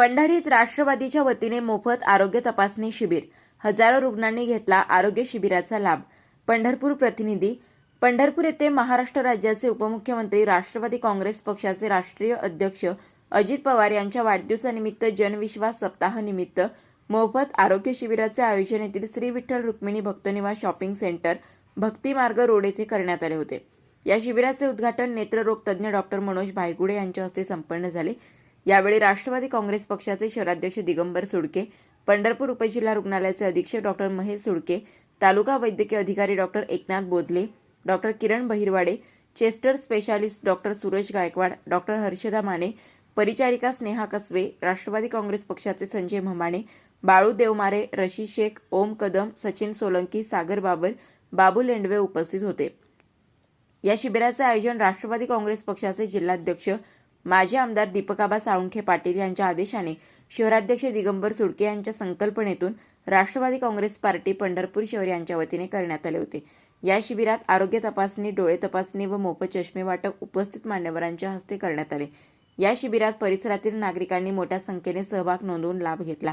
पंढरीत राष्ट्रवादीच्या वतीने मोफत आरोग्य तपासणी शिबिर. हजारो रुग्णांनी घेतला आरोग्य शिबिराचा लाभ. पंढरपूर प्रतिनिधी पंढरपूर येथे महाराष्ट्र राज्याचे उपमुख्यमंत्री राष्ट्रवादी काँग्रेस पक्षाचे राष्ट्रीय अध्यक्ष अजित पवार यांच्या वाढदिवसानिमित्त जनविश्वास सप्ताहानिमित्त मोफत आरोग्य शिबिराचे आयोजन येथील श्री विठ्ठल रुक्मिणी भक्तनिवास शॉपिंग सेंटर भक्तिमार्ग रोड येथे करण्यात आले होते. या शिबिराचे उद्घाटन नेत्ररोग तज्ज्ञ डॉक्टर मनोज भायगुडे यांच्या हस्ते संपन्न झाले. यावेळी राष्ट्रवादी काँग्रेस पक्षाचे शहराध्यक्ष दिगंबर सुडके पंढरपूर उपजिल्हा रुग्णालयाचे अधीक्षक डॉक्टर महेश सुडके तालुका वैद्यकीय अधिकारी doctor Eknath Bodhale doctor Kiran Bahirwade chest specialist doctor Suresh Gaikwad doctor Harshada Mane परिचारिका स्नेहा कसबे राष्ट्रवादी काँग्रेस पक्षाचे संजय म्हमाणे बाळू देवमारे रशी शेख ओम कदम सचिन सोलंकी सागर बाबर बाबू लेंडवे उपस्थित होते. या शिबिराचे आयोजन राष्ट्रवादी काँग्रेस पक्षाचे जिल्हाध्यक्ष माजी आमदार दीपकाबा साळुंखे पाटील यांच्या आदेशाने शहराध्यक्ष दिगंबर सुडके यांच्या संकल्पनेतून राष्ट्रवादी काँग्रेस पार्टी पंढरपूर शहर यांच्या वतीने करण्यात आले होते. या शिबिरात आरोग्य तपासणी डोळे तपासणी व मोफत चष्मे वाटप उपस्थित मान्यवरांच्या हस्ते करण्यात आले. या शिबिरात परिसरातील नागरिकांनी मोठ्या संख्येने सहभाग नोंदवून लाभ घेतला.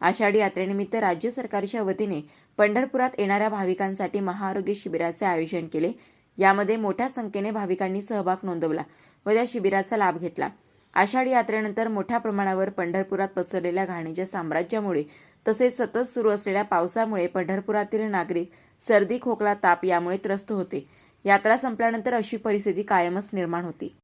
आषाढी यात्रेनिमित्त राज्य सरकारच्या वतीने पंढरपुरात येणाऱ्या भाविकांसाठी महाआरोग्य शिबिराचे आयोजन केले. यामध्ये मोठ्या संख्येने भाविकांनी सहभाग नोंदवला व त्या शिबिराचा लाभ घेतला. आषाढी यात्रेनंतर मोठ्या प्रमाणावर पंढरपुरात पसरलेल्या घाणीच्या साम्राज्यामुळे तसेच सतत सुरू असलेल्या पावसामुळे पंढरपुरातील नागरिक सर्दी खोकला ताप यामुळे त्रस्त होते. यात्रा संपल्यानंतर अशी परिस्थिती कायमच निर्माण होती.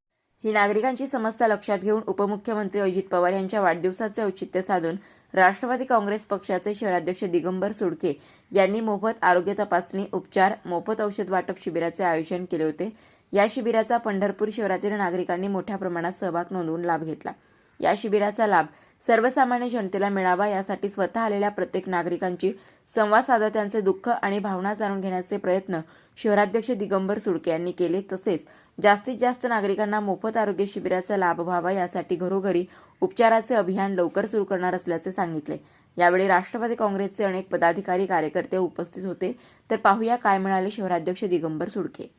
ही नागरिकांची समस्या लक्षात घेऊन उपमुख्यमंत्री अजित पवार यांच्या वाढदिवसाचे औचित्य साधून राष्ट्रवादी काँग्रेस पक्षाचे शहराध्यक्ष दिगंबर सुडके यांनी मोफत आरोग्य तपासणी उपचार मोफत औषध वाटप शिबिराचे आयोजन केले होते. या शिबिराचा पंढरपूर शहरातील नागरिकांनी मोठ्या प्रमाणात सहभाग नोंदवून लाभ घेतला. या शिबिराचा लाभ सर्वसामान्य जनतेला मिळावा यासाठी स्वतः आलेल्या प्रत्येक नागरिकांची संवाद साधत त्यांचे दुःख आणि भावना जाणून घेण्याचे प्रयत्न शहराध्यक्ष दिगंबर सुडके यांनी केले. तसेच जास्तीत जास्त नागरिकांना मोफत आरोग्य शिबिराचा लाभ व्हावा यासाठी घरोघरी उपचाराचे अभियान लवकर सुरू करणार असल्याचे सांगितले. यावेळी राष्ट्रवादी काँग्रेसचे अनेक पदाधिकारी कार्यकर्ते उपस्थित होते. तर पाहूया काय म्हणाले शहराध्यक्ष दिगंबर सुडके.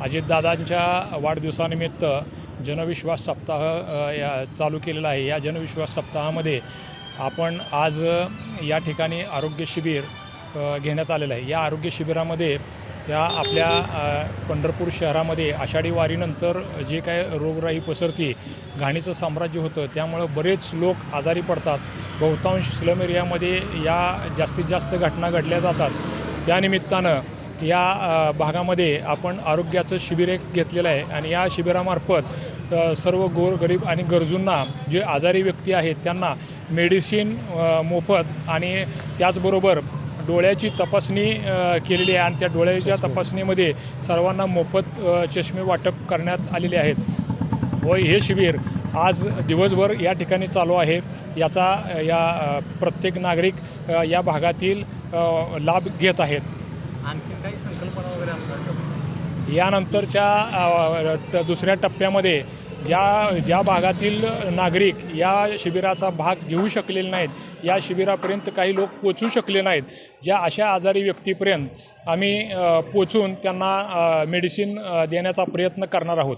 अजितदादांच्या वाढदिवसानिमित्त जनविश्वास सप्ताह या चालू केलेला आहे. या जनविश्वास सप्ताहामध्ये आपण आज या ठिकाणी आरोग्य शिबिर घेण्यात आलेलं आहे. या आरोग्य शिबिरामध्ये या आपल्या पंढरपूर शहरामध्ये आषाढी वारीनंतर जे काय रोगराई पसरती घाणीचं साम्राज्य होतं त्यामुळं बरेच लोक आजारी पडतात. बहुतांश स्लम एरियामध्ये या जास्तीत जास्त घटना घडल्या जातात. त्यानिमित्तानं या भागामध्ये आपण आरोग्याचं शिबिर एक घेतलेलं आहे आणि या शिबिरामार्फत सर्व गोरगरीब आणि गरजूंना जे आजारी व्यक्ती आहेत त्यांना मेडिसिन मोफत आणि त्याचबरोबर डोळ्याची तपासणी केलेली आहे आणि त्या डोळ्याच्या तपासणीमध्ये सर्वांना मोफत चष्मे वाटप करण्यात आलेले आहेत. व हे शिबिर आज दिवसभर या ठिकाणी चालू आहे. याचा या प्रत्येक नागरिक या भागातील लाभ घेत आहेत. आणखी काही संकल्पना वगैरे असतात यानंतरच्या दुसऱ्या टप्प्यामध्ये ज्या ज्या भागातील नागरिक या शिबिराचा भाग घेऊ शकलेले नाहीत या शिबिरापर्यंत काही लोक पोचू शकले नाहीत ज्या अशा आजारी व्यक्तीपर्यंत आम्ही पोचून त्यांना मेडिसिन देण्याचा प्रयत्न करणार आहोत.